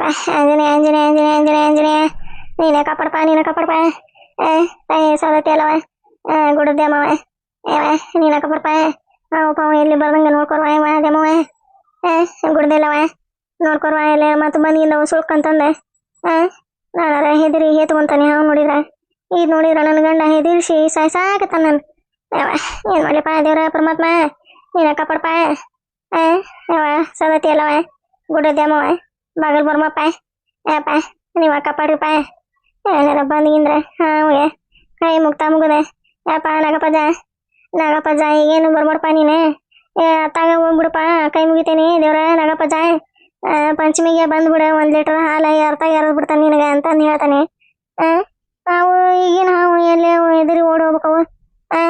ಏಪ್ಪ ಆಂಜನೇಯ ಆಂಜನೇಯ ಆಂಜನೇಯ ಆಂಜನೇಯ ಆಂಜನೇಯ ನೀನೇ ಕಾಪಾಡಪ್ಪ ನೀನೇ ಕಾಪಾಡಪ್ಪ ಏ ತಾಯಿ ಸೌದತ್ತಿ ಅಲ್ಲವ ಗುಡದ್ದೇಮವ ಏವ ನೀನೇ ಕಾಪಾಡಪ್ಪ ಅವಪ್ಪ ಅವ ಎಲ್ಲಿ ಬರ್ದಂಗೆ ನೋಡ್ಕೊರ್ವ ಇವ ದೇಮವ ಏ ಗುಡ್ದಿಲ್ಲವ ನೋಡ್ಕೊರ್ವ ಎಲ್ಲ ಮತ್ತೆ ಬಂದಿಲ್ಲ ಸುಳ್ಕಂತಂದೆ ಏ ನಾನಾರ ಹೆದರಿ ಹೇತ್ಕೊಂತಾನೆ ಅವ್ನು ನೋಡಿದ್ರ ಇದು ನೋಡಿದ್ರ ನನ್ನ ಗಂಡ ಹೆದರ್ಸಿ ಸಾಯ್ಸಾಕತ್ತಾನ ನಾನು ಯಾವ ಏನು ಮಾಡ್ಲಿಪ್ಪ ದೇವ್ರ ಪರಮಾತ್ಮ ನೀನ ಕಾಪಾಡಪ್ಪ ಏ ಯಾವ ಸವತಿ ಅಲ್ಲವ ಗುಡ್ಡದ್ಯಾಮವ ಬಾಗಲ್ ಬರ್ಮಪ್ಪ ಯಪ್ಪ ನೀವ ಕಾಪಾಡ್ರಿಪ್ಪ ಏನಾರ ಬಂದಿಂದ್ರ ಹಾಗೆ ಕೈ ಮುಗ್ತಾ ಮುಗುದ. ಯಪ್ಪ ನಾಗಪ್ಪಜ ನಾಗಪ್ಪಜ ಈಗೇನು ಬರ್ಬಾರಪ್ಪ ನೀನೆ. ಅತ್ತಾಗ ಹೋಗ್ಬಿಡಪ್ಪ, ಕೈ ಮುಗಿತೇನಿ. ದೇವ್ರ ನಾಗಪ್ಪಜ ಪಂಚಮಿಗೆ ಬಂದ್ಬಿಡ, ಒಂದ್ ಲೀಟರ್ ಹಾಲು ಅರ್ಥ ಎರದ್ ಬಿಡ್ತಾನೆ ನಿನಗೆ ಅಂತ ಹೇಳ್ತಾನೆ. ಅವು ಈಗಿನ ಹಾವು ಎಲ್ಲಿ ಎದುರಿ ಓಡಿ ಆ,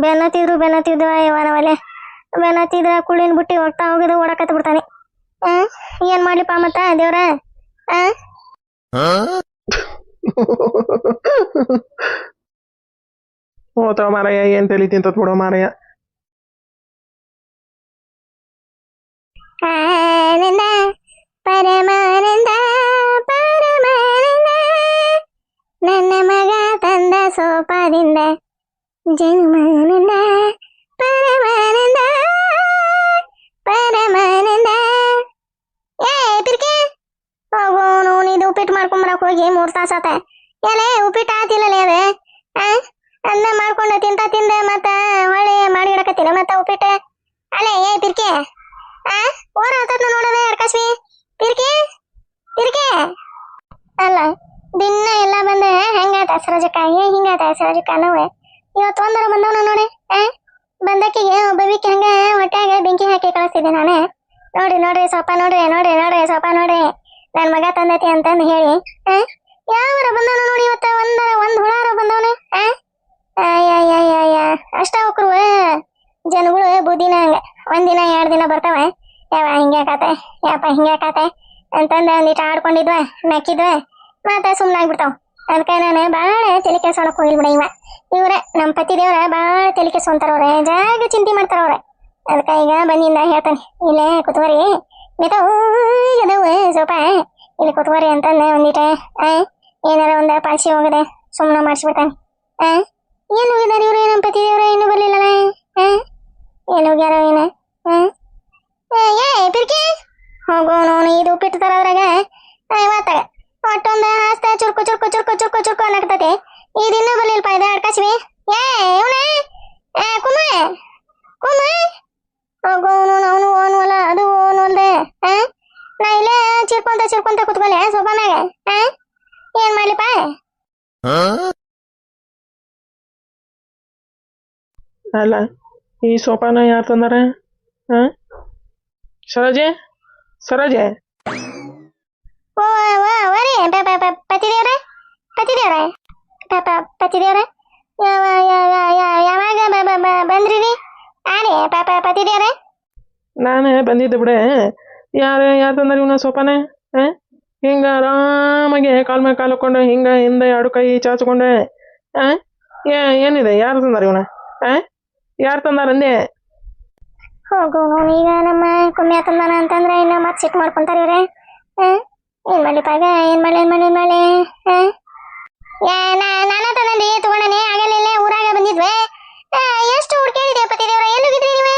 ಬೆನ್ನತ್ತಿದ್ರು ಬೆನ್ನತ್ತಿದ್ವ ಇವನವಲೆ ಬೆನ್ನತ್ತಿದ್ರ ಕುಳ್ಳಿನ ಬುಟ್ಟಿ ಹೋಗ್ತಾ ಹೋಗಿದ ಓಡಕತ್ ಬಿಡ್ತಾನೆ ಏನ್ ಮಾಡ್ಲಿಪ್ಪ ಮತ್ತ ದೇವ್ರ ಆ ಹೋತ ಮಾರಯ್ಯ ಏನ್ ತಲಿ ತಿಂತತ್ ಬಿಡೋ ಮಾರಯ್ಯ ಆನಂದ ಪರಮಾನಂದ ಪರಮಾನಂದ ನನ್ನ ಮಗ ತಂದ ಸೋಪಾದಿಂದ ಜನ್ಮಾನಂದ ಪರಮಾನಂದ ಪರಮಾನಂದ ಉಪ್ಪಿಟ್ಟು ಮಾಡ್ಕೊಂಬರಕ್ ಹೋಗಿ ಮೂರ್ ತಾಸ ಆತ. ಎಲೆ ಉಪ್ಪಿಟ್ಟು ಆತಿಲ್ಲಲೇ ಅದೇ? ಅನ್ನ ಮಾಡ್ಕೊಂಡು ತಿಂತ ತಿಂದೆ ಮತ್ತ ಹೊಳ್ಳಿ ಮಾಡಿಡಕತ್ತಿನ ಮತ್ತ ಉಪ್ಪಿಟ್ಟು? ಅಲ್ಲೇ, ಏ, ಪಿರ್ಕೆ. ಆ? ಓರ ಆತದ್ನ ನೋಡದೆ, ಅರ್ಕಸ್ವಿ. ಪಿರ್ಕೆ ಪಿರ್ಕೆ. ಅಲ್ಲ, ದಿನ ಎಲ್ಲ ಬಂದ ಹೆಂಗಾತ ಸರೋಜಕ್ಕ? ಏ, ಹಿಂಗಾತ ಸರೋಜಕ್ಕ ನಾವು? ಇವತ್ತು ಒಂದರ ಬಂದವನ ನೋಡಿ, ಆ? ಬಂದಕ್ಕಿಗೆ ಒಬ್ಬವಿಕ್ಕೆ ಹಂಗ ಹೊಟ್ಯಾಗ ಬೆಂಕಿ ಹಾಕಿ ಕಳಿಸ್ತಿದ್ದೆ ನಾನೇ. ನೋಡ್ರಿ ನೋಡ್ರಿ ಸ್ವಲ್ಪ ನೋಡ್ರಿ ನೋಡ್ರಿ ನೋಡ್ರಿ ಸ್ವಲ್ಪ ನೋಡ್ರಿ. ನನ್ ಮಗ ತಂದತಿ ಅಂತಂದು ಹೇಳಿ ಯಾವರ ಬಂದವನ ನೋಡಿ ಇವತ್ತ? ಒಂದರ ಒಂದ್ ಹುಳಾರ ಬಂದವನ ಅಷ್ಟ ಹೋಕ್ರು ಜನಗಳು, ಬುದ್ಧಿನ ಹಂಗ. ಒಂದಿನ, ಎರಡ್ ದಿನ ಬರ್ತಾವ, ಯಾವ ಹಿಂಗ್ಯಾಕಾತೆ ಯಪ್ಪ ಹಿಂಗ್ಯಾಕಾತೆ ಅಂತಂದ ಒಂದಿಟ ಆಡ್ಕೊಂಡಿದ್ವ, ನಕ್ಕಿದ್ವ, ಮತ್ತೆ ಸುಮ್ಮನಾಗ್ಬಿಡ್ತಾವ ಅದಕ್ಕೆ ನಾನು ಭಾಳ ತಲೆ ಕೆಡ್ಸೋಣಕ್ ಹೋಗಿಲ್ ಬಿಡ ಇವ. ಇವ್ರ ನಮ್ಮ ಪತಿ ದೇವ್ರ ಭಾಳ ತಲೆ ಕೆಡ್ಸೊಂತಾರವ್ರೆ, ಜಾಗ ಚಿಂತೆ ಮಾಡ್ತಾರವ್ರೆ. ಅದಕ್ಕೆ ಈಗ ಬಂದಿಂದ ಹೇಳ್ತಾನೆ, ಇಲ್ಲೇ ಕುತ್ವರಿ ಮಿತಾವ್ ಸ್ವಲ್ಪ ಇಲ್ಲಿ ಕುತ್ವರಿ ಅಂತಂದೆ ಒಂದಿಟ ಏನಾರ ಒಂದ ಪಾಲ್ಸಿ ಹೋಗದೆ ಸುಮ್ಮನೆ ಮಾಡಿಸ್ಬಿಡ್ತಾನೆ ಏನು ಹೋಗಿದಾರೆ ಇವ್ರು ನಮ್ಮ ಪತಿ ದೇವ್ರ ಇನ್ನೂ ಬರ್ಲಿಲ್ಲಲ್ಲ ಏನು ಹೋಗ್ಯಾರ ಏನ ಏ, ಪಿರ್ಕಿ? ಹೋಗು ಇದು ಉಪ್ಪಿಟ್ಟು ತರೋದ್ರಾಗ ಇವತ್ತಾಗ ಒಟ್ಟೊಂದ ಹಸ್ತ ಚುರ್ಕು ಚುರ್ಕು ಚುರ್ಕು ಚುರ್ಕು ಚುರ್ಕು ಅನ್ನಕ್ತತಿ ಇದು ಇನ್ನೂ ಬರ್ಲಿಲ್ಲಪ್ಪ ಇದು ಅಡ್ಕಾಸಿವಿ. ಏ ಇವನ? ಕುಮ ಕುಮ ಹೋಗು ನೋನು ಅವನು ಓನು ಅಲ್ಲ ಅದು ಓನು ಅಲ್ದೆ ಆ ನಾ ಇಲ್ಲೇ ಚಿರ್ಕೊಂತ ಚಿರ್ಕೊಂತ ಕುತ್ಕೊಲೆ ಸೋಫಾನಾಗ ಆ? ಏನ್ ಮಾಡ್ಲಿಪ್ಪ? ಅಲ್ಲ ಈ ಸೋಪಾನ ಯಾರು ತಂದಾರ? ಹಾ ಸರೋಜೆ? ಸರೋಜೆ? ಓ ಓ ಓರಿ ಪತಿದೇವ್ರೆ? ಪತಿದೇವ್ರೆ? ಪ ಪ ಪತಿದೇವ್ರೆ? ಯಾವ ಯಾವ ಯಾವ- ಯಾವಾಗ ಬ ಬ ಬ ಬಂದ್ರಿ ರೀ ಆರಿ ಪ ಪ ಪತಿದೇವ್ರೆ? ನಾನು ಬಂದಿದ್ದೆ ಬಿಡೆ. ಯಾರು ಯಾರು ತಂದಾರ ಇವನ ಸೋಪಾನ? ಹಾ? ಹಿಂಗ ಆರಾಮಾಗಿ ಕಾಲ್ ಮೇಲೆ ಕಾಲು ಹಿಂಗ ಹಿಂದೆ ಎರಡು ಕೈ ಚಾಚ್ಕೊಂಡೆ. ಆ ಏ, ಏನಿದೆ? ಯಾರು ತಂದಾರ ಇವನ? ಹಾ? ಯಾರು ತಂದಾರ ಅಂದೆ? ಹೋಗು ಈಗ ನಮ್ಮ ಕುಮ್ಯಾ ತಂದಾನ ಅಂತಂದ್ರೆ ಇನ್ನ ಮತ್ತೆ ಸಿಟ್ಟು ಮಾಡ್ಕೊಂತಾರ ಇವ್ರೆ. ಏನ್ ಮಾಡ್ಲಿಪ್ಪ ಆಗ ಏನ್ ಮಾಡ್ಲಿ ಏನ್ ಮಾಡ್ಲಿ, ಏನ್ ಹಾ ಯಾ ನಾ ನಾನ ತಂದನ್ರಿ ತಗೊಂಡನೆ ಆಗಲಿಲ್ಲ ಊರಾಗ ಬಂದಿದ್ವೆ ಆ, ಎಷ್ಟು ಹುಡ್ಕೇಳಿದೆ ಪತಿದೇವ್ರ ಎಲ್ಲಿಗಿದ್ರಿ ನೀವೇ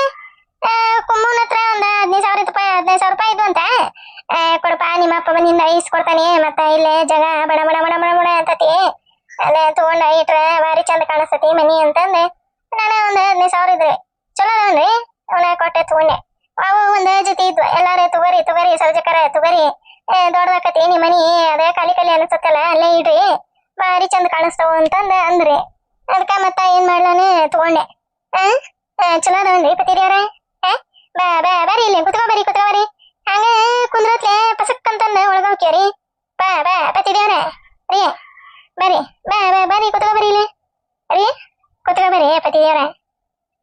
ಕುಮ್ಮನ ಹತ್ರ ಒಂದ್ ಹದಿನೈದು ಸಾವಿರ ರೂಪಾಯಿ ಹದಿನೈದು ಸಾವಿರ ರೂಪಾಯಿ ಇದ್ವು ಅಂತ ಆ, ಕೊಡಪ್ಪ ಬಂದಿಂದ ಇಸ್ಕೊಡ್ತಾನೆ ಮತ್ತ ಇಲ್ಲೇ ಜಗ ಬಡ ಬಡ ಬಡ ಬಡ ಬಡ ಅಂತತಿ. ಅಲ್ಲೇ ತಗೊಂಡ ಇಟ್ರೆ ಭಾರಿ ಚಂದ ಕಾಣಿಸ್ತತಿ ಮನಿ ಅಂತಂದೆ. ನಾನು ಒಂದ್ ಹದಿನೈದು ಸಾವಿರ ಇದ್ರಿ ಚಲೋ ಅದಾವನ್ರಿ ಅವನ ಕೊಟ್ಟೆ ತಗೊಂಡೆ. ಅವು ಒಂದ್ ಜೊತೆ ಇದ್ವು. ಎಲ್ಲಾರು ತಗೋರಿ ತಗೋರಿ ಸರ್ಜಕರ ತಗೋರಿ. ದೊಡ್ಡದಾಕತಿ ನಿಮ್ಮ ಮನಿ, ಅದೇ ಖಾಲಿ ಖಾಲಿ ಅನಿಸ್ತಲ್ಲ ಅಲ್ಲೇ ಇಡ್ರಿ. ಭಾರಿ ಚಂದ ಕಾಣಿಸ್ತಾವ ಅಂತಂದ ಅಂದ್ರಿ. ಅದಕ್ಕ ಮತ್ತ ಏನ್ ಮಾಡ್ಲಾನೆ ತಗೊಂಡೆ. ಚಲೋ ಅದಾವನ್ರಿ ಪತಿರಿಯವ್ರ ಬಾ ಬಾ ಬರ್ರಿ ಇಲ್ಲಿ, ಕುತ್ಕೋ ಬರೀ, ಕುತ್ಕೋ ಬರ್ರಿ ಹಂಗ ಕುಂದ್ರತ್ಲೆ ಪಸಕ್ ಅಂತಂದ ಒಳಗ ಬಾ ಬಾ ಪತಿದೇವ್ರ ರೀ ಬರ್ರಿ ಬಾ ಬಾ ಬರ್ರಿ ಕುತ್ಕೋ ಬರ್ರಿ ಇಲ್ಲಿ. ರೀ ಕುತ್ಕೋ ಬರ್ರಿ ಪತಿದೇವ್ರ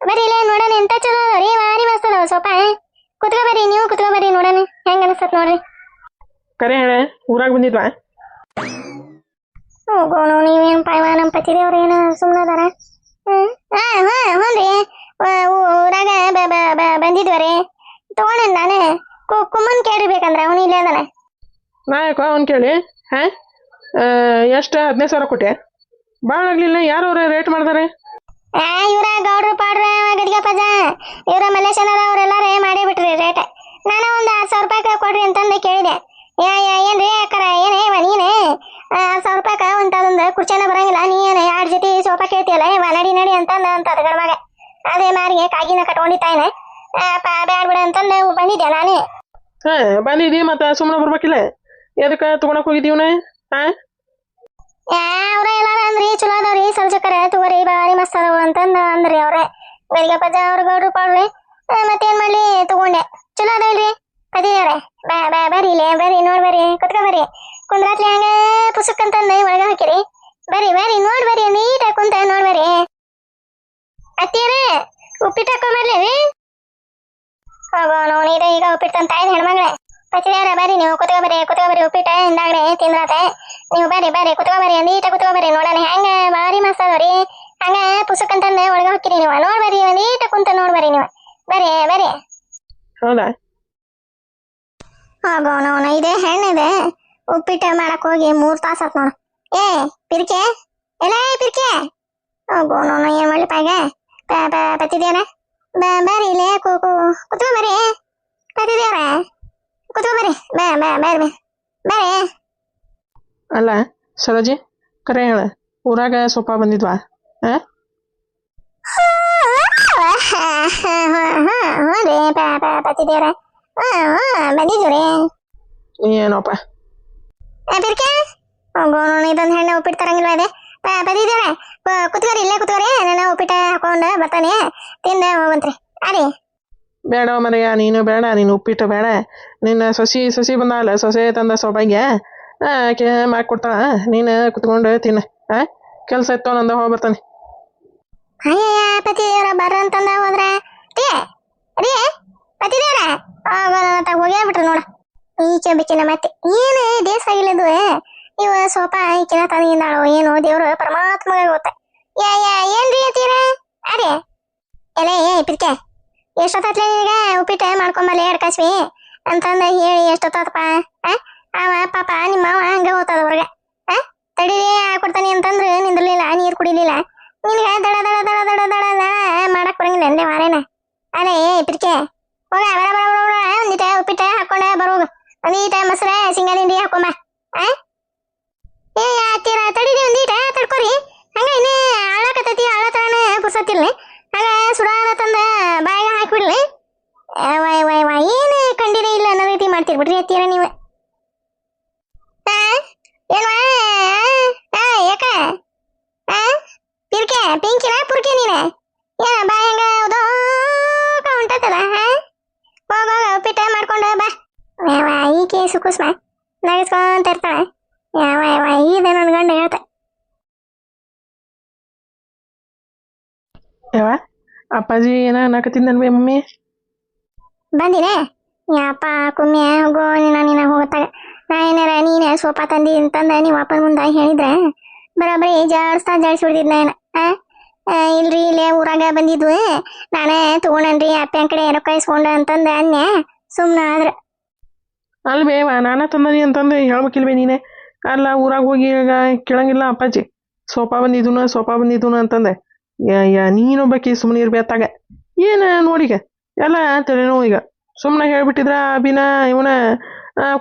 ಬರ್ರಿ ಇಲ್ಲೇ ನೋಡೋಣ ಎಂತ ಚಲೋ ರೀ ಬಾರಿ ಮಸ್ತ್ ಅದಾವ ಸೋಪ ಕುತ್ಕೋ ಬರ್ರಿ ನೀವು ಕುತ್ಕೋ ಬರ್ರಿ ನೋಡೋಣ ಹೆಂಗ ಅನಸ್ತತ್ ನೋಡ್ರಿ. ಕರೆ ಹೇಳೆ ಊರಾಗ ಬಂದಿದ್ವಾ? ಹೋಗೋಣ ನೀವೇನ್ ಪಾಯ್ವ ನಮ್ಮ ಪತಿದೇವ್ರು ಏನ ಸುಮ್ಮನೆ ಅದಾರ. ಹ್ಮ್ ಹಾ ಹಾ ಹ್ಞೂನ್ರಿ ಊರಾಗ ಬಂದಿದ್ವ ರೀ ಬ ಬಂದಿದ್ವರಿ ತಗೊಂಡೇನ್ ನಾನೇ? ಕುಮ್ಮನ್ ಕೇಳಿರ್ಬೇಕಂದ್ರ ಅವನು ಇಲ್ಲೇ ಅದಾನ ನಾಯಕ ಅವ್ನು ಕೇಳಿ? ಹಾಂ? ಎಷ್ಟು? ಹದಿನೈದು ಸಾವಿರ ಕೊಟ್ಟೆ. ಭಾಳ ಆಗಲಿಲ್ಲ ಯಾರು ಅವ್ರ ರೇಟ್ ಮಾಡ್ತಾರೆ ಆ ಇವ್ರ ಗೌಡ್ರು ಪಾಡ್ರ ಗಡಿಗೆ ಪಜ ಇವ್ರ ಮಲೇಶನರ ಅವರೆಲ್ಲಾರೇ ಮಾಡಿ ಬಿಟ್ರಿ ರೇಟ್ ನಾನು ಒಂದು ಹತ್ತು ಸಾವಿರ ರೂಪಾಯಿ ಕೊಡ್ರಿ ಅಂತಂದು ಕೇಳಿದೆ. ಯಾ ಯಾ ಏನ್ರಿ ಅಕ್ಕರ ಏನೇ ಇವ ನೀನೆ? ಆರು ಸಾವಿರ ರೂಪಾಯಿ ಒಂದು ಅದೊಂದು ಕುರ್ಚೇನ ಬರಂಗಿಲ್ಲ ನೀ ಏನು ಎರಡು ಜೊತೆ ಸೋಫಾ ಕೇಳ್ತಿಯಲ್ಲ ಇವ ನಡಿ ನಡಿ ಅಂತಂದ ಗಡ ಮಗ ಅದೇ ಮಾರಿಗೆ ಕಾಗಿನ ಕಟ್ಕೊಂಡಿತ್ತಾಯ್ನೆ ಬ್ಯಾಡ್ ಬಿಡ ಅಂತಂದು ಬಂದಿದ್ದೆ ನಾನೇ. ಹಾಂ ಬಂದಿದ್ದೀವಿ ಮತ್ತ ಸುಮ್ಮನೆ ಬರ್ಬೇಕಿಲ್ಲ ಎದಕ್ಕೆ ತೊಗೊಳಕ್ಕೆ ಹೋಗಿದ್ದೀವನ ಹಾಂ? ಎಲ್ಲಾರ ಅಂದ್ರಿ, ಚಲೋ ಅದಾವ್ರಿ ಸರ್ಜಕರ ತಗೋರಿ ಬಾರಿ ಮಸ್ತ್ ಅದಾವ ಅಂತಂದ ಅಂದ್ರಿ ಅವ್ರೆ. ಬೆಳಿಗ್ಗೆ ಪಜ ಅವ್ರ ಗೌಡ್ರು ಪಾಡ್ರಿ ಮತ್ತೇನ್ ಮಾಡ್ಲಿ, ತಗೊಂಡೆ. ಚಲೋ ಅದಾವಲ್ರಿ ಕದಿದಾರೆ ಬಾ ಬಾ, ಬರ್ರಿ ಇಲ್ಲೇ, ಬರ್ರಿ, ನೋಡ್ ಬರ್ರಿ, ಕುತ್ಕೊ ಬರ್ರಿ. ಕುಂದ್ರಾತ್ಲಿ ಹಂಗ ಪುಸ್ತಕ ಅಂತಂದ ಒಳಗ ಹಾಕಿರಿ. ಬರ್ರಿ ಬರ್ರಿ, ನೋಡ್ ಬರ್ರಿ, ನೀಟಾಗಿ ಕುಂತ ನೋಡ್ ಬರ್ರಿ. ಅತ್ತೀರ ಉಪ್ಪಿಟ್ಟು ಹಾಕೊಂಬರ್ಲಿ ಹೋಗೋ ನೋಡಿ ಇದು ಈಗ ಉಪ್ಪಿಟ್ಟು ತಂತ ಇದೆ ಹೆಣ್ಮಗಳೇ ಪಚ್ಚಿದಾರ ಬರ್ರಿ ನೀವು ಕುತ್ಕೊ ಬರ್ರಿ ಕುತ್ಕೊ ಬರ್ರಿ ಉಪ್ಪಿಟ್ಟು ಹಿಂದಾಗಡೆ ತಿಂದ್ರಾತೆ ನೀವು ಬರ್ರಿ ಬರ್ರಿ ಕುತ್ಕೊ ಬರ್ರಿ ನೀಟ ಕುತ್ಕೊ ಬರ್ರಿ ನೋಡೋಣ ಹೆಂಗ ಭಾರಿ ಮಸ್ತ್ ಅದಾವ್ರಿ ಹಂಗ ಪುಸ್ತಕ ಅಂತಂದ ಒಳಗ ಹೋಗ್ತೀರಿ ನೀವು ನೋಡ್ ಬರ್ರಿ ನೀಟ ಕುಂತ ನೋಡ್ ಬರ್ರಿ ನೀವು ಬರ್ರಿ ಬರ್ರಿ ಹೌದಾ ಹೋಗೋಣ ಅವನು ಇದೆ ಹೆಣ್ಣಿದೆ ಉಪ್ಪಿಟ್ಟು ಮಾಡಕ್ ಹೋಗಿ ಮೂರ್ ತಾಸ ಆತ್ ನೋಡು ಏ ಪಿರ್ಕೆ ಎಲ್ಲ ಪಿರ್ಕೆ ಹೋಗೋಣ ಅವನು ಏನ್ ಮಾಡ್ಲಿ ಪಾಯ್ಗ ಬತ್ತಿದ್ಯಾರ ಬರ್ರಿ ಇಲ್ಲೇ ಕುತ್ಕೊ ಬರ್ರಿ. ಬತ್ತಿದ್ಯಾರ ಕುತ್ಕೊ ಬರ್ರಿ. ಬೇ ಬಾ ಬರ್ರಿ ಬೇರೆ ಅಲ್ಲ ಸರೋಜಿ ಕರೆ ಹೇಳ. ಊರಾಗ ಸೊಪ್ಪ ಬಂದಿದ್ವಾ? ಹಾಂ? ಹ್ಞೂ ರೀ ಬತ್ತಿದ್ಯಾರ ಹ್ಞೂ ಬಂದಿದ್ದು ರೀ. ಏನೋಪ್ಪ ಬಿರ್ಕೆ? ಇದೊಂದು ಹೆಣ್ಣು ಉಪ್ಪಿಟ್ಟು ತರಂಗಿಲ್ವ ಇದೆ? ಬದಿದ್ದೀರ ಕುತ್ಕೋರಿ ಇಲ್ಲೇ ಕುತ್ಕೋರಿ ನಾನು ಉಪ್ಪಿಟ್ಟು ಹಾಕೊಂಡು ಬರ್ತಾನೆ. ತಿಂದ ಹೋಗಂತ್ರಿ ಅರಿ ಬೇಡ ಮರೆಯ ನೀನು ಬೇಡ ನೀನು ಉಪ್ಪಿಟ್ಟು ಬೇಡ. ನಿನ್ನ ಸೊಸಿ ಸೊಸಿ ಬಂದಾಳ ಸೊಸೆ ತಂದ ಸೌಭಾಗ್ಯ. ಆಕೆ ಮಾಡ್ಕೊಡ್ತಾಳ. ನೀನು ಕುತ್ಕೊಂಡು ತಿನ್ನ. ಆ ಕೆಲಸ ಇತ್ತು ನಂದ ಹೋಗಿ ಬರ್ತಾನೆ. ಅಯ್ಯಯ್ಯ ಪತಿದೇವ್ರ ಬರ್ರ ಅಂತಂದ ಹೋದ್ರೆ. ಟೀ ರೀ ಪತಿದೇವ್ರ. ಹೋಗೋಣ ಹೋಗೇ ಬಿಟ್ರು ನೋಡ. ಈಚೆ ಬಿಚ್ಚಿನ ಮತ್ತೆ. ಏನು ದೇಶ ಆಗಿಲ್ಲದು ಇವ ಸ್ವಲ್ಪ ಈಕಿನ ತಂದಿಂದಾಳು ಏನು ದೇವ್ರು ಪರಮಾತ್ಮಗೆ ಗೊತ್ತ. ಯಾ ಯಾ ಏನ್ರಿ ಅಂತೀರ? ಅರೆ ಎಲೆ, ಏ ಪಿರ್ಕೆ ಎಷ್ಟೊತ್ತತ್ಲೆ ನಿನಗ ಉಪ್ಪಿಟ್ಟು ಮಾಡ್ಕೊಂಬಲ್ಲಿ ಎರಡು ಕಸ್ವಿ ಅಂತಂದ ಹೇಳಿ ಎಷ್ಟೊತ್ತಪ್ಪ ಅವ ಪಾಪ ನಿಮ್ಮ ಮಾವ ಹಂಗ ಹೋಗ್ತದ ಹೊರಗೆ. ತಡೀರಿ, ಕೊಡ್ತಾನೆ ಅಂತಂದ್ರೆ ನಿಂದಿರ್ಲಿಲ್ಲ, ನೀರು ಕುಡಿಲಿಲ್ಲ. ನಿನಗ ದಡ ದಡ ದಡ ದಡ ದಡ ದಡ ಮಾಡಕ್ ಬರಂಗಿಲ್ಲ ಅಂದೆ ಮಾರೇನ? ಅಲೆ, ಏ ಪಿರ್ಕೆ ಹೋಗ, ಬರ ಬರ ಬರ ಒಂದಿಟ ಉಪ್ಪಿಟ್ಟ ಹಾಕೊಂಡ ಬರೋಗ. ಒಂದೀಟ ಮೊಸರ ಸಿಂಗಲ್ ಹಿಂಡಿ ಹಾಕೊಂಬ ಆ ಏ ಹತ್ತಿರ ತಡೀರಿ ಒಂದೀಟ ತಡ್ಕೊರಿ ಹಂಗ ಇನ್ನೇ ಆಳಕತ್ತೈತಿ ಆಳ ತರನ ಪುರ್ಸತ್ತಿಲ್ಲ ಹಂಗ ಸುಡಾದ ತಂದ ಬಾಯಿಗೆ ಹಾಕ್ಬಿಡ್ಲಿ ವೈ ವೈ ವೈ ಏನು ಕಂಡಿರೇ ಇಲ್ಲ ಅನ್ನೋ ರೀತಿ ಮಾಡ್ತೀರಿ ಬಿಡ್ರಿ ಹತ್ತೀರ ನೀವು ಆ ಏನ್ವಾ ಆ ಯಾಕ ಆ ಪಿರ್ಕೆ ಪಿಂಕಿನ ಪುರ್ಕೆ ನೀನ ಏನ ಬಾ ಹೆಂಗ ಹೌದೋ ಉಂಟತ್ತಲ್ಲ ಹಾ ಹೋಗ ಹೋಗ ಉಪ್ಪಿಟ್ಟ ಮಾಡ್ಕೊಂಡು ಬಾ ಯಾವ ಈಕೆ ಸುಕುಸ್ಮ ನಗಿಸ್ಕೊಂತ ಇರ್ತಾಳೆ ಯಾವ ಯಾವ ಇದೆ ನನ್ನ ಗಂಡ ಹೇಳ್ತ. ಯಾವ ಅಪ್ಪಾಜಿ ಏನ ಅನ್ನಕತ್ತಿದ್ದನ್ಬೇ ಮಮ್ಮಿ? ಬಂದಿದೆ ಯಪ್ಪ ಕುಮ್ಮಿ ಹೋಗೋ ನೀನ ನೀನ ಹೋಗತ್ತಾಗ. ನಾ ಏನಾರ ನೀನೇ ಸೋಫಾ ತಂದಿ ಅಂತಂದ ನೀವು ಅಪ್ಪನ ಮುಂದೆ ಹೇಳಿದ್ರೆ ಬರೋಬ್ಬರಿ ಜಾಡ್ಸ್ತಾ ಜಾಡಿಸಿ ಬಿಡ್ತಿದ್ ನಾನು ಇಲ್ರಿ ಇಲ್ಲೇ ಊರಾಗ ಬಂದಿದ್ವು. ನಾನೇ ತಗೊಂಡನ್ರಿ ಅಪ್ಪನ ಕಡೆ ಏನೋ ಇಸ್ಕೊಂಡ ಅಂತಂದ ಅನ್ಯ. ಸುಮ್ಮನೆ ಆದ್ರೆ. ಅಲ್ಬೇವ ನಾನ ತಂದನಿ ಅಂತಂದು ಹೇಳ್ಬೇಕಿಲ್ವೇ ನೀನೆ? ಅಲ್ಲ, ಊರಾಗ ಹೋಗಿ ಈಗ ಕೇಳಂಗಿಲ್ಲ ಅಪ್ಪಾಜಿ. ಸೋಫಾ ಬಂದಿದ್ದುನ ಸೋಫಾ ಬಂದಿದ್ದುನ ಅಂತಂದೆ. ನೀನು ಬಾಕಿ ಸುಮ್ಮನೆ ಇರ್ಬೇತಾಗ ಏನ ನೋಡಿಗ ಎಲ್ಲ ತಲೆನೋವು ಈಗ. ಸುಮ್ಮನೆ ಹೇಳ್ಬಿಟ್ಟಿದ್ರ, ಅಭಿನ, ಇವನ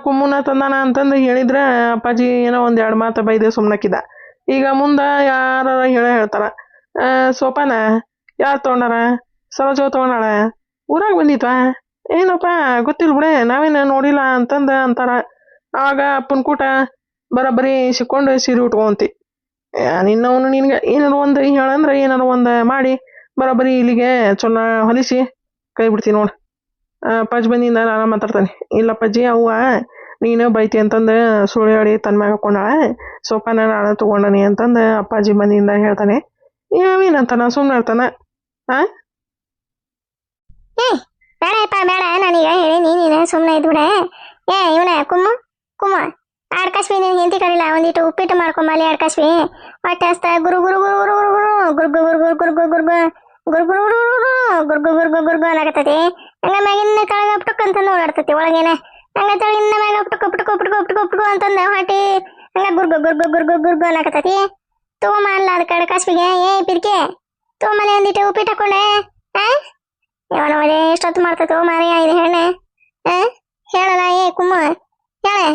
ಕುಮ್ಮನ ತಂದಾನ ಅಂತಂದು ಹೇಳಿದ್ರೆ ಅಪ್ಪಾಜಿ ಏನೋ ಒಂದು ಎರಡು ಮಾತು ಬೈದೆ ಸುಮ್ಮನಕ್ಕಿದ ಈಗ ಮುಂದೆ ಯಾರ ಹೇಳ ಹೇಳ್ತಾರ. ಸೋಪಾನ ಯಾರು ತಗೊಂಡಾರ? ಸರೋಜ ತಗೊಂಡಾಳ? ಊರಾಗ ಬಂದಿತ್ವಾ? ಏನಪ್ಪ, ಗೊತ್ತಿಲ್ಲ ಬಿಡೆ, ನಾವೇನ ನೋಡಿಲ್ಲ ಅಂತಂದು ಅಂತಾರ. ಆವಾಗ ಅಪ್ಪನ ಕೂಟ ಬರೋಬ್ಬರಿ ಸಿಕ್ಕೊಂಡು ಸೀರೆ ಉಟ್ಕೊಂತಿ. ನಿನ್ನವನು ನಿನಗೆ ಏನಾರು ಒಂದು ಹೇಳಂದ್ರೆ ಏನಾರು ಒಂದು ಮಾಡಿ ಬರೋಬ್ಬರಿ ಇಲ್ಲಿಗೆ ಚೊನ್ನ ಹೊಲಿಸಿ ಕೈ ಬಿಡ್ತೀನಿ ನೋಡಿ. ಅಪ್ಪಾಜಿ ಬಂದಿಂದ ನಾನು ಮಾತಾಡ್ತಾನೆ. ಇಲ್ಲ ಪಜ್ಜಿ ಅವ್ವ, ನೀನು ಬೈತಿ ಅಂತಂದು ಸುಳ್ಳು ಹೇಳಿ ತನ್ನ ಮ್ಯಾಗ ಹಾಕೊಂಡಾಳ. ಸೋಫಾನ ನಾನು ತಗೊಂಡನಿ ಅಂತಂದು ಅಪ್ಪಾಜಿ ಬಂದಿಂದ ಹೇಳ್ತಾನೆ. ಯಾವೇನಂತಾನ ಸುಮ್ಮನೆ ಇರ್ತಾನ. ಬೇಡಪ್ಪ, ಬೇಡ. ನಾನೀಗ ಹೇಳಿ ನೀನು ಸುಮ್ಮನೆ ಇದ್ಬಿಡೆ. ಏ, ಇವನ ಕುಮ್ಮ, ಕುಮ್ಮು. ಆಡ್ಕಸ್ಬಿ ನೀನು ಹೆಂಡತಿ ಕರಿಲ್ಲ ಒಂದಿಟ್ಟು ಉಪ್ಪಿಟ್ಟು ಮಾಡ್ಕೊಂಬಲ್ಲಿ ಆಡ್ಕಸ್ಬಿ ಹೊಟ್ಟೆ ಹಸ್ತ ಗುರು ಗುರು ಗುರು ಗುರು ಗುರು ಗುರು ಗುರು ಗುರು ಗುರು ಗುರು ಗುರು ಗುರು ಗುರು ಗುರು ಗುರು ಗುರು ಗುರು ಗುರು ಗುರು ಗುರು ಗುರು ಅನ್ನಕತ್ತೈತಿ ಹಂಗ ಮ್ಯಾಗಿನ ಕೆಳಗೆ ಪುಟ್ಟಕ್ಕಂತ ಓಡಾಡ್ತೈತಿ ಒಳಗೇನೆ ಹಂಗ ತಳಿಂದ ಮ್ಯಾಗ ಉಪ್ಟುಕು ಉಪ್ಟುಕು ಉಪ್ಟುಕು ಉಪ್ಟುಕು ಉಪ್ಟುಕು ಅಂತಂದ ಹೊಟ್ಟಿ ಹಂಗ ಗುರ್ಗು ಗುರ್ಗು ಗುರ್ಗು ಗುರ್ಗು ಅನ್ನಕತ್ತತಿ ತಗೊಂಬ ಅಲ್ಲ ಅದ ಕಡೆ ಕಸ್ಬಿಗೆ ಏ ಪಿರ್ಕೆ ತಗೊಂಬಲೆ ಒಂದಿಟ್ಟು ಉಪ್ಪಿಟ್ಟು ಹಾಕೊಂಡೆ ಆ ಇವನ ಒಳ್ಳೆ ಎಷ್ಟೊತ್ತು ಮಾಡ್ತೈತೋ ಮಾರಿಯ ಇದು ಹೆಣ್ಣೆ ಆ ಹೇಳಲ್ಲ ಏ ಕುಮ್ಮ ಹೇಳೆ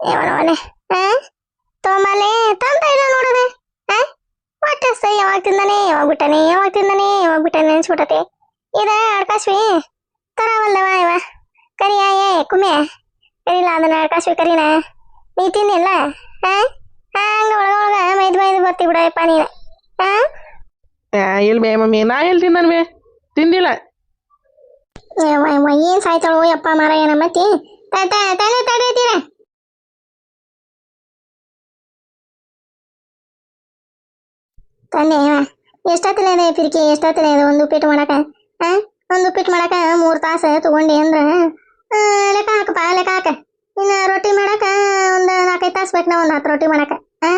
ಇವನ ಒಳ್ಳೆ ಆ ತಗೊಂಬಲೆ ತಂತ ಇಲ್ಲ ನೋಡದೆ ಆ ಹೊಟ್ಟೆ ಸೈ ಯಾವಾಗ ತಿಂದಾನೆ ಯಾವಾಗ ಬಿಟ್ಟಾನೆ ಯಾವಾಗ ತಿಂದಾನೆ ಯಾವಾಗ ಬಿಟ್ಟಾನೆ ಅನ್ಸ್ಬಿಟ್ಟತಿ ಇದ ಅಡ್ಕಾಸ್ವಿ ತರವಲ್ಲವ ಇವ ಕರಿಯ ಏ ಕುಮ್ಮೆ ಕರಿಲ್ಲ ಅದನ್ನ ಅಡ್ಕಾಸ್ವಿ ಕರಿನ ನೀ ತಿನ್ನಿಲ್ಲ ಹಾ ಹಂಗ ಒಳಗ ಒಳಗ ಮೈದ್ ಮೈದ್ ಬರ್ತಿ ಬಿಡಪ್ಪ ನೀನ ಹಾ ಎಲ್ಲಿ ಬೇ ಮಮ್ಮಿ ನಾ ಎಲ್ಲಿ ತಿಂದನ್ ಬೇ ತಿಂದಿಲ್ಲ ಯವ್ವ ಯವ್ವ ಏನ್ ಸಾಯ್ತಾಳು ಯಪ್ಪ ಮಾರ ಏನ ಮತ್ತಿ ತಲೆ ತಡೀತೀರ ತಂದೆ ಎಷ್ಟೊತ್ತಿನ ಇದೆ ಪಿರಿಕಿ ಎಷ್ಟೊತ್ತಿನ ಇದೆ ಒಂದು ಉಪ್ಪಿಟ್ಟು ಮಾಡಕ ಆ? ಒಂದು ಉಪ್ಪಿಟ್ಟು ಮಾಡಕ ಮೂರ್ ತಾಸ ತಗೊಂಡಿ ಅಂದ್ರ? ಆ, ಲೆಕ್ಕ ಹಾಕಪ್ಪ ಲೆಕ್ಕ ಹಾಕ. ಇನ್ನ ರೊಟ್ಟಿ ಮಾಡಕ ಒಂದ್ ನಾಲ್ಕೈದು ತಾಸು ಬೇಕು ನಾವು ಒಂದ್ ಹತ್ತು ರೊಟ್ಟಿ ಮಾಡಕ ಆ?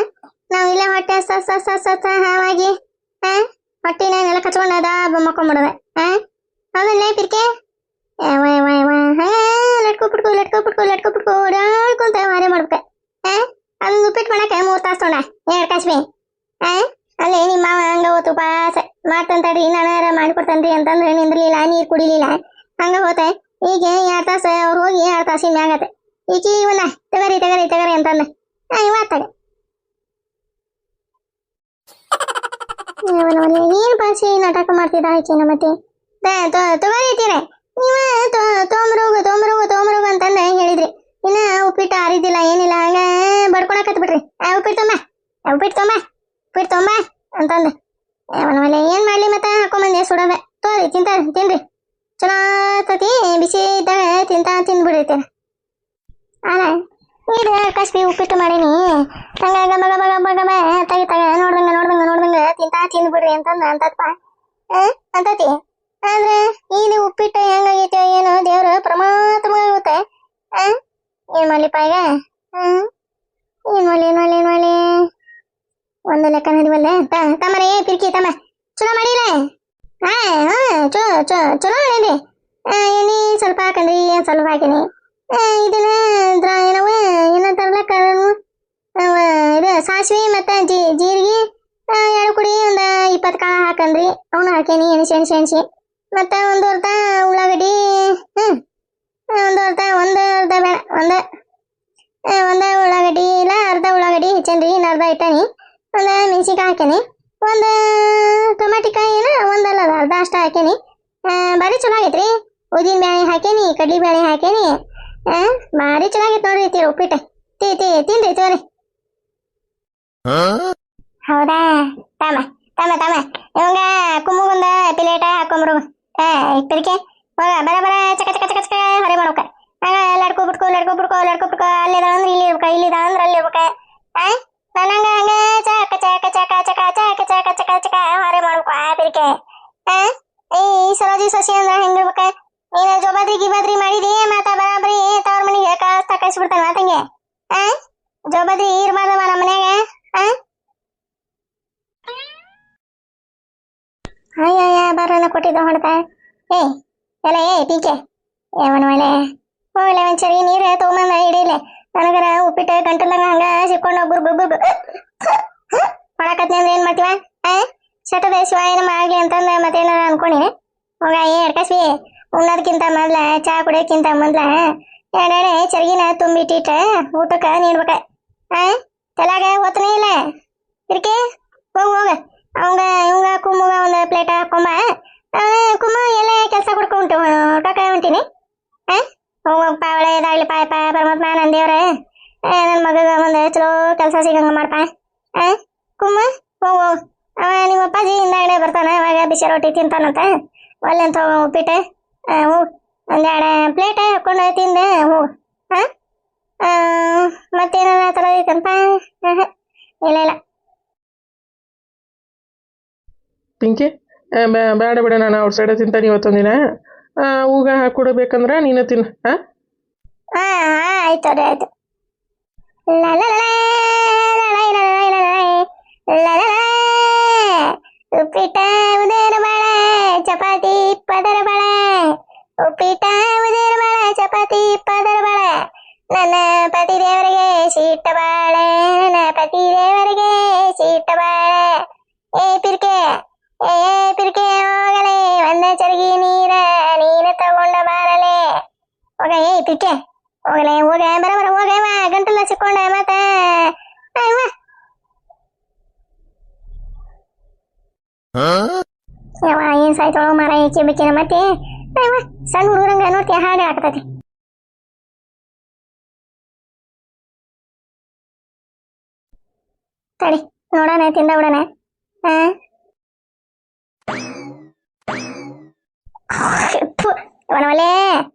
ನಾವ್ ಇಲ್ಲೇ ಹೊಟ್ಟೆ ಸ ಸ ಸ ಸ ಸ ಹಾವಾಗಿ ಆ? ಹೊಟ್ಟಿನ ನೆಲ ಕಚ್ಕೊಂಡ ಅದ ಮಕ್ಕೊಂಬಿಡದೆ ಆ? ಹೌದಲ್ಲೇ ಪಿರ್ಕೆ ಯವ್ವ ಯವ್ವ ಯವ್ವ ಹಾ ಲಟ್ಕೊ ಬಿಟ್ಕೊ ಲಟ್ಕೊ ಬಿಟ್ಕೊ ಲಟ್ಕೊ ಬಿಟ್ಕೊ ಓಡಾಡ್ಕೊಂತ ಮಾರೇ ಮಾಡ್ಬೇಕ. ಆ? ಅದೊಂದು ಉಪ್ಪಿಟ್ಟು ಮಾಡಕ ಮೂರ್ ತಾಸು ತೊಗೊಂಡ. ಎರಡು ಕಾಸ್ಬಿ ಆ? ಅಲ್ಲೇ ನಿಮ್ಮ ಮಾವ ಹಂಗ ಹೋತು ಪಾಸ ಮಾಡ್ತಾನ್ ನಾನು ನಾನಾರ ಮಾಡಿಕೊಡ್ತಾನ್ರಿ ಅಂತಂದ್ರೆ ನಿಂದ್ರಲಿಲ್ಲ, ನೀರು ಕುಡಿಲಿಲ್ಲ. ಹಂಗ ಹೋತೆ. ಈಗ ಎರಡು ತಾಸು ಅವ್ರು ಹೋಗಿ ಎರಡ್ ತಾಸಿನ ಮ್ಯಾಗತ್ತೆ ಈಚಿ ಇವನ್ನ, ತಗರಿ ತಗರಿ ತಗರಿ ಅಂತಂದ. ಇವತ್ತಾಗ ಏನ್ ಪಾಸಿ ನಾಟಕ ಮಾಡ್ತಿದ್ದ ಆಯ್ಕೆ ನಮ್ಮ ತಗೋರಿತೀರ ನೀವ ತೊಂಬರೋಗು ತೊಂಬರೋಗು ತೊಂಬರೋಗು ಅಂತಂದ ಹೇಳಿದ್ರಿ. ಇನ್ನ ಉಪ್ಪಿಟ್ಟು ಆರಿದ್ದಿಲ್ಲ, ಏನಿಲ್ಲ, ಹಂಗ ಬಡ್ಕೊಳಕತ್ ಬಿಡ್ರಿ ಉಪ್ಪಿಟ್ಟು ತೊಂಬ. ಉಪ್ಪಿಟ್ಟು ತೊಂಬ. ಉಪ್ಪಿಟ್ಟು ತೊಂಬ ಅಂತಂದೆ. ಅವನ ಮೇಲೆ ಏನ್ ಮಾಡ್ಲಿ ಮತ್ತ? ಹಾಕೊಂಬಂದೆ ಸುಡೋದೆ ತೋರಿ ತಿಂತ ತಿನ್ರಿ. ಚಲೋ ಆತತಿ, ಬಿಸಿ ಇದ್ದಾಗ ತಿಂತ ತಿಂದ್ಬಿಡಿರ್ತೇನೆ ಅಲ್ಲ ಇದು ಕಸ್ಬಿ ಉಪ್ಪಿಟ್ಟು ಮಾಡೀನಿ. ಹಂಗ ಗಬ ಗಬ ಗಬ ಗಬ ತಗಿ, ತಗ, ನೋಡ್ದಂಗ ನೋಡ್ದಂಗ ನೋಡ್ದಂಗ ತಿಂತಾ ತಿಂದ್ಬಿಡ್ರಿ ಅಂತಂದ ಅಂತಪ್ಪ. ಅಂತತಿ. ಆದ್ರೆ, ಇದು ಉಪ್ಪಿಟ್ಟು ಹೆಂಗಾಗೈತೆ ಏನು ದೇವ್ರ ಪ್ರಮಾತ್ಮ ಆಗುತ್ತೆ ಆ ಏನ್ ಮಾಡ್ಲಿಪ್ಪ ಈಗ? ಏನ್ ಮಾಡ್ಲಿ ಏನ್ ಮಾಡ್ಲಿ ಏನ್ ಮಾಡ್ಲಿ? ಒಂದು ಲೆಕ್ಕ ನಡಿವಲ್ಲೆ ತಮ್ಮರೇ ಪಿರ್ಕಿ ತಮ್ಮ. ಚಲೋ ಮಾಡಿಲ್ಲ ಹಾ ಹಾ ಚೋ ಚೋ ಚಲೋ ಮಾಡಿದ್ರಿ ಆ, ಎಣ್ಣೆ ಸ್ವಲ್ಪ ಹಾಕಂದ್ರಿ ಏನ್ ಸ್ವಲ್ಪ ಹಾಕಿನಿ. ಆ, ಇದನ್ನ ದ್ರ ಏನವ ಏನಂತಾರಲ್ಲ ಕಾರಣ ಇದು ಸಾಸಿವೆ ಮತ್ತೆ ಜೀ ಜೀರಿಗೆ ಆ, ಎರಡು ಕುಡಿ ಒಂದು ಇಪ್ಪತ್ತು ಕಾಳು ಹಾಕಂದ್ರಿ. ಅವನು ಹಾಕೇನಿ ಎಣಸಿ ಎಣಸಿ ಎಣಸಿ ಮತ್ತೆ ಒಂದು ಅರ್ಧ ಉಳ್ಳಾಗಡ್ಡಿ ಹ್ಮ್. ಒಂದು ಅರ್ಧ ಒಂದು ಅರ್ಧ ಬೇಡ ಒಂದು. ಆ, ಒಂದು ಉಳ್ಳಾಗಡ್ಡಿ ಇಲ್ಲ ಅರ್ಧ ಉಳ್ಳಾಗಡ್ಡಿ ಹೆಚ್ಚೇನ್ರಿ ಇನ್ನು ಅರ್ಧ ಇಟ್ಟನಿ. ಒಂದು ಮೆಣಸಿನ್ಕಾಯಿ ಹಾಕೇನಿ ಒಂದು ಟೊಮೆಟಿಕಾಯಿ ಏನ, ಒಂದಲ್ಲ ಅರ್ಧ ಅಷ್ಟ ಹಾಕೇನಿ ಭಾರಿ ಚಲೋ ಆಗೈತ್ರಿ ಉದ್ದಿನ ಬ್ಯಾಳಿ ಹಾಕೇನಿ ಕಡ್ಲಿ ಬೇಳೆ ಹಾಕೇನಿ ಭಾರಿ ಚಲೋ ಆಗೈತೆ ನೋಡ್ರಿ ತೀರ, ಉಪ್ಪಿಟ್ಟು. ತೀ ತೀ, ತಿನ್ರಿ ತೋರಿ ಹೌದಾ? ತಮ್ಮ ತಮ್ಮ ತಮ್ಮ. ಇವಂಗ ಕುಮ್ಮಗೊಂದ ಪ್ಲೇಟ ಹಾಕೊಂಬ್ರು. ಪಿರಿಕೆ. ಹೋಗ, ಬರ ಬರ, ಚಕ ಚಕ ಚಕ ಚಕ, ಹೊರೆ ಮಾಡೋಕ. ಲಡ್ಕೊ ಬಿಟ್ಕೊ ಲಡ್ಕೊ ಬಿಟ್ಕೊ ಲಡ್ಕೊ ಬಿಟ್ಕೊ ಅಲ್ಲಿದ ಅಂದ್ರೆ ಇಲ್ಲಿ ಇರ್ಬೇಕ, ಇಲ್ಲಿ ಅಂದ್ರೆ ಅಲ್ಲಿ ಇರ್ಬೇಕ. ಆ ನನಂಗ ಹಂಗ ಚಕ ಚಕ ಚಕ ಚಕ ಚಕ ಚಕ ಚಕ ಚಕ ಹೊರೆ ಮಾಡ್ಬೇಕು ಆ ಪಿರಿಕೆ ಆ ಈ ಸರೋಜಿ ಸೊಸಿ ಅಂದ್ರ ಹೆಂಗಿರ್ಬೇಕ ನೀನು ಜೋಬಾದ್ರಿ ಗಿಬಾದ್ರಿ ಮಾಡಿದಿ ಮತ್ತ ಬರಾಬರಿ ತವ್ರ ಮನಿಗೆ ಕಳಿಸ್ತಾ ಕಳಿಸ್ಬಿಡ್ತಾನ ಮಾತಂಗೆ ಆ ಜೋಬಾದ್ರಿ ಇರ್ಬಾರ್ದವ ನಮ್ಮ ಮನ್ಯಾಗ ಆ ಅಯ್ಯಯ್ಯ ಬರೋಣ ಕೊಟ್ಟಿದ್ದ ಹೊಡ್ತ ಏ ಎಲ್ಲ ಏ ಟೀಕೆ ಏವನ ಮೇಲೆ ಹೋಗ್ಲೆ ಒಂದ್ ಚರಿ ನೀರು ತಗೊಂಬಂದ ಹಿಡೀಲೆ ನನಗರ ಉಪ್ಪಿಟ್ಟು ಗಂಟಲಂಗ ಹಂಗ ಸಿಕ್ಕೊಂಡು ಗುರ್ಗು ಗುರ್ಗು ಮಾಡಕತ್ನಿ ಅಂದ್ರೆ ಏನ್ ಮಾಡ್ತೀವ ಆ ಶಟದ ಶಿವಾಯನ ಮಾಡ್ಲಿ ಅಂತಂದ ಮತ್ತೇನಾರ ಅನ್ಕೊಂಡಿನಿ ಹೋಗ ಏ ಅಡ್ಕಸ್ವಿ ಉಣ್ಣೋದಕ್ಕಿಂತ ಮೊದ್ಲ ಚಾ ಕುಡಿಯೋಕ್ಕಿಂತ ಮೊದ್ಲ ಎರಡೆರಡೆ ಚರ್ಗಿನ ತುಂಬಿಟ್ಟಿಟ್ಟ ಊಟಕ್ಕ ನೀಡ್ಬೇಕ ಆ ತಲಾಗ ಒತ್ತನೇ ಇಲ್ಲ ಇರ್ಕೆ ಹೋಗ್ ಹೋಗ ಅವಂಗ ಇವಂಗ ಕುಮ್ಮಗ ಒಂದು ಪ್ಲೇಟ್ ಹಾಕೊಂಬ ಆ, ಕುಮ್ಮ ಎಲ್ಲ ಕೆಲಸ ಕೊಡ್ಕೊಂಟು ಊಟಕ್ಕ ಹೊಂಟೀನಿ ಆ ಹೋಗಪ್ಪ ಒಳ್ಳೆಯದಾಗ್ಲಿ ಪಾಯ ಪಾಯ ಪರಮಾತ್ಮ ನನ್ನ ದೇವ್ರೆ. ನನ್ನ ಮಗಗ ಒಂದು ಚಲೋ ಕೆಲಸ ಸಿಗಂಗ ಮಾಡ್ಪ. ಆ ಕುಮ್ಮ, ಹೋಗ್ ಹೋಗ್. ಅವ ನಿಮ್ಮ ಅಪ್ಪಾಜಿ ಹಿಂದಾಗಡೆ ಬರ್ತಾನೆ, ಅವಾಗ ಬಿಸಿ ರೊಟ್ಟಿ ತಿಂತಾನಂತ. ಒಳ್ಳೆ ಅಂತ ಉಪ್ಪಿಟ್ಟೆ. ಹೋಗ್ ಒಂದೆರಡು ಪ್ಲೇಟ್ ಹಾಕೊಂಡು ತಿಂದೆ ಹೋಗ್ ಹಾ ಮತ್ತೇನಾರ ತರೋದೈತಂತ ಇಲ್ಲ ಇಲ್ಲ. ಪಿಂಕಿ ಬೇಡ ಬೇಡ, ನಾನು ಔಟ್ ಸೈಡ ತಿಂತಾನೆ ಇವತ್ತೊಂದಿನ. ಹೂಗ ಕೊಡಬೇಕಂದ್ರೆ ನೀನು ತಿನ್ನ ಹಾಂ ಆಯ್ತು ಅದೇ ಆಯ್ತು ಉಪ್ಪಿಟ ಉದರ ಬಾಳ ಚಪಾತಿ ಪದರ ಬಾಳ ಉಪ್ಪಿಟ ಉದರ ಬಾಳ ಚಪಾತಿ ಪದರ ಬಾಳ ನನ್ನ ಪತಿ ದೇವರಿಗೆ ಶೀಟ ಬಾಳ ನನ್ನ ಪತಿ ದೇವರಿಗೆ ಶೀಟ ಬಾಳ ಏ ಪಿರ್ಕೆ ಏ ಪಿರ್ಕೆ ಹೋಗಲೇ ಒಂದ ಚರಗಿ ನೀರ ನೀನ ತಗೊಂಡ ಬಾರಲೆ. ಹೋಗ ಏ ಪಿರ್ಕೆ ಹೋಗಲೆ ಹೋಗ ಬರ ಬರ ಹೋಗವ ಗಂಟಲ ಸಿಕ್ಕೊಂಡ ಮತ್ತ. ಯವ್ವ ಏನ್ ಸಾಯ್ತಳ ಮರ ಏಕೆ ಬಿಕ್ಕಿನ ಮತ್ತೆ? ಸಣ್ಣ ಹುಡುಗರಂಗ ನೋಡ್ತೀಯ ಹಾಗೆ ಆಗ್ತತಿ ತಡಿ ನೋಡೋಣ ತಿಂದ ಬಿಡೋಣ. ಹಾ? கனவலே